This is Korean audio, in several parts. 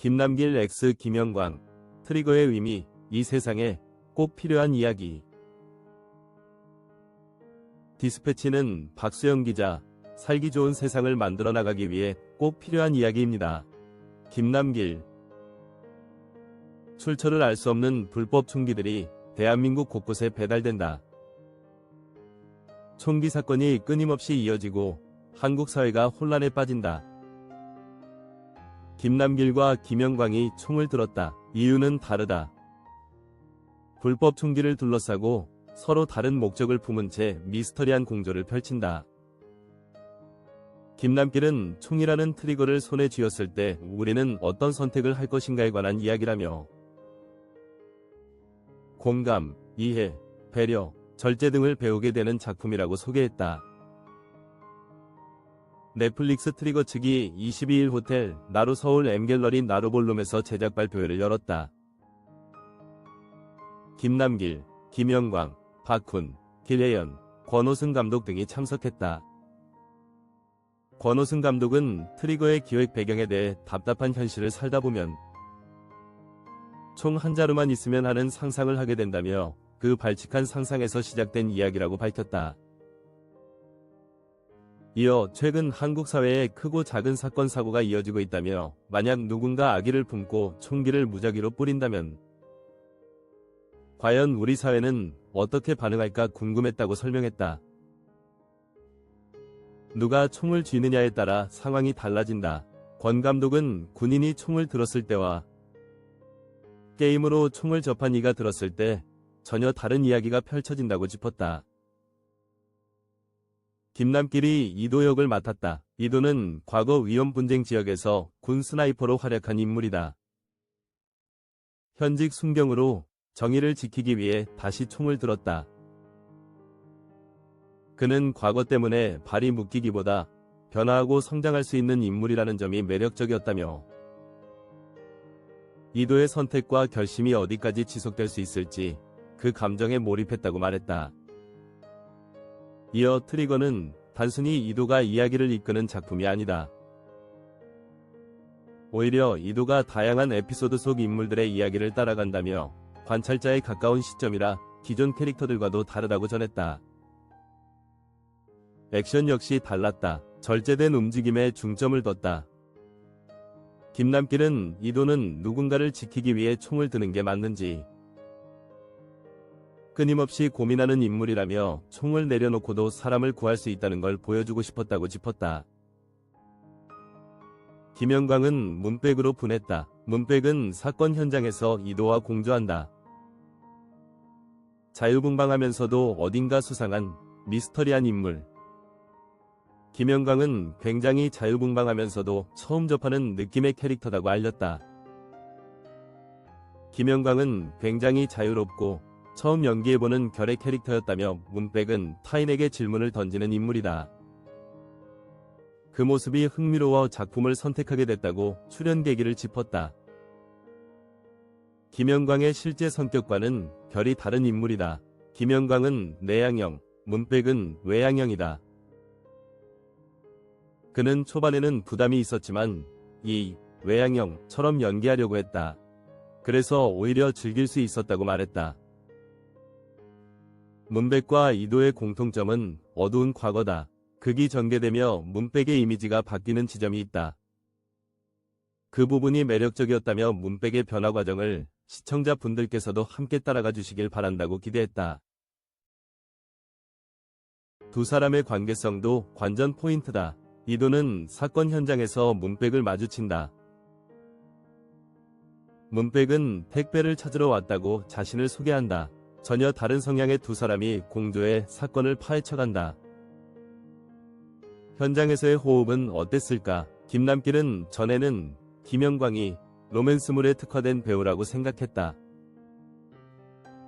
김남길 X 김영광 트리거의 의미 이 세상에 꼭 필요한 이야기 디스패치는 박수영 기자 살기 좋은 세상을 만들어 나가기 위해 꼭 필요한 이야기입니다. 김남길 출처를 알 수 없는 불법 총기들이 대한민국 곳곳에 배달된다. 총기 사건이 끊임없이 이어지고 한국 사회가 혼란에 빠진다. 김남길과 김영광이 총을 들었다. 이유는 다르다. 불법 총기를 둘러싸고 서로 다른 목적을 품은 채 미스터리한 공조를 펼친다. 김남길은 총이라는 트리거를 손에 쥐었을 때 우리는 어떤 선택을 할 것인가에 관한 이야기라며 공감, 이해, 배려, 절제 등을 배우게 되는 작품이라고 소개했다. 넷플릭스 트리거 측이 22일 호텔 나루 서울 M갤러리 나루볼룸에서 제작 발표회를 열었다. 김남길, 김영광, 박훈, 길혜연, 권호승 감독 등이 참석했다. 권호승 감독은 트리거의 기획 배경에 대해 답답한 현실을 살다 보면 총 한 자루만 있으면 하는 상상을 하게 된다며 그 발칙한 상상에서 시작된 이야기라고 밝혔다. 이어 최근 한국 사회에 크고 작은 사건 사고가 이어지고 있다며 만약 누군가 아기를 품고 총기를 무작위로 뿌린다면 과연 우리 사회는 어떻게 반응할까 궁금했다고 설명했다. 누가 총을 쥐느냐에 따라 상황이 달라진다. 권 감독은 군인이 총을 들었을 때와 게임으로 총을 접한 이가 들었을 때 전혀 다른 이야기가 펼쳐진다고 짚었다. 김남길이 이도 역을 맡았다. 이도는 과거 위험 분쟁 지역에서 군 스나이퍼로 활약한 인물이다. 현직 순경으로 정의를 지키기 위해 다시 총을 들었다. 그는 과거 때문에 발이 묶이기보다 변화하고 성장할 수 있는 인물이라는 점이 매력적이었다며 이도의 선택과 결심이 어디까지 지속될 수 있을지 그 감정에 몰입했다고 말했다. 이어 트리거는 단순히 이도가 이야기를 이끄는 작품이 아니다. 오히려 이도가 다양한 에피소드 속 인물들의 이야기를 따라간다며 관찰자에 가까운 시점이라 기존 캐릭터들과도 다르다고 전했다. 액션 역시 달랐다. 절제된 움직임에 중점을 뒀다. 김남길은 이도는 누군가를 지키기 위해 총을 드는 게 맞는지 끊임없이 고민하는 인물이라며 총을 내려놓고도 사람을 구할 수 있다는 걸 보여주고 싶었다고 짚었다. 김영광은 문백으로 분했다. 문백은 사건 현장에서 이도와 공조한다. 자유분방하면서도 어딘가 수상한 미스터리한 인물. 김영광은 굉장히 자유분방하면서도 처음 접하는 느낌의 캐릭터라고 알렸다. 김영광은 굉장히 자유롭고 처음 연기해보는 결의 캐릭터였다며 문백은 타인에게 질문을 던지는 인물이다. 그 모습이 흥미로워 작품을 선택하게 됐다고 출연 계기를 짚었다. 김영광의 실제 성격과는 결이 다른 인물이다. 김영광은 내향형, 문백은 외향형이다. 그는 초반에는 부담이 있었지만 이 외향형처럼 연기하려고 했다. 그래서 오히려 즐길 수 있었다고 말했다. 문백과 이도의 공통점은 어두운 과거다. 극이 전개되며 문백의 이미지가 바뀌는 지점이 있다. 그 부분이 매력적이었다며 문백의 변화 과정을 시청자 분들께서도 함께 따라가 주시길 바란다고 기대했다. 두 사람의 관계성도 관전 포인트다. 이도는 사건 현장에서 문백을 마주친다. 문백은 택배를 찾으러 왔다고 자신을 소개한다. 전혀 다른 성향의 두 사람이 공조해 사건을 파헤쳐간다. 현장에서의 호흡은 어땠을까? 김남길은 전에는 김영광이 로맨스물에 특화된 배우라고 생각했다.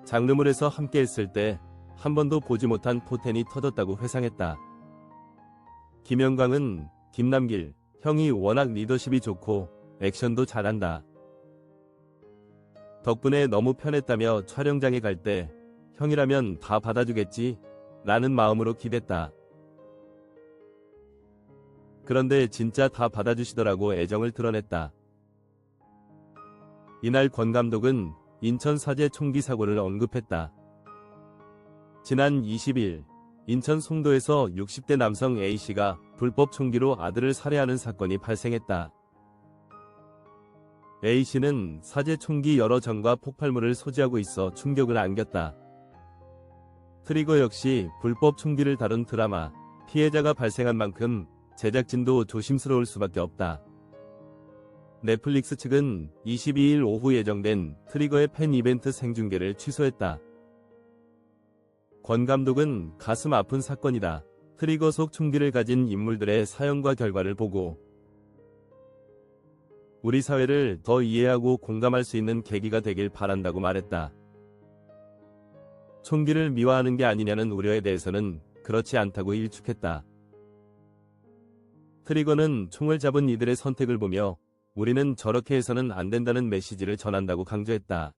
장르물에서 함께 했을 때 한 번도 보지 못한 포텐이 터졌다고 회상했다. 김영광은 김남길, 형이 워낙 리더십이 좋고 액션도 잘한다. 덕분에 너무 편했다며 촬영장에 갈 때 형이라면 다 받아주겠지 라는 마음으로 기댔다. 그런데 진짜 다 받아주시더라고 애정을 드러냈다. 이날 권 감독은 인천 사제 총기 사고를 언급했다. 지난 20일 인천 송도에서 60대 남성 A씨가 불법 총기로 아들을 살해하는 사건이 발생했다. A씨는 사제 총기 여러 정과 폭발물을 소지하고 있어 충격을 안겼다. 트리거 역시 불법 총기를 다룬 드라마 피해자가 발생한 만큼 제작진도 조심스러울 수밖에 없다. 넷플릭스 측은 22일 오후 예정된 트리거의 팬 이벤트 생중계를 취소했다. 권 감독은 가슴 아픈 사건이다. 트리거 속 총기를 가진 인물들의 사연과 결과를 보고 우리 사회를 더 이해하고 공감할 수 있는 계기가 되길 바란다고 말했다. 총기를 미화하는 게 아니냐는 우려에 대해서는 그렇지 않다고 일축했다. 트리거는 총을 잡은 이들의 선택을 보며 우리는 저렇게 해서는 안 된다는 메시지를 전한다고 강조했다.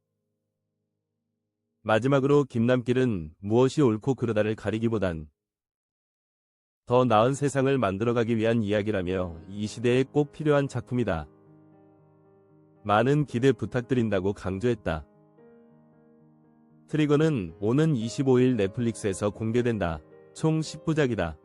마지막으로 김남길은 무엇이 옳고 그르다를 가리기보단 더 나은 세상을 만들어가기 위한 이야기라며 이 시대에 꼭 필요한 작품이다. 많은 기대 부탁드린다고 강조했다. 트리거는 오는 25일 넷플릭스에서 공개된다. 총 10부작이다.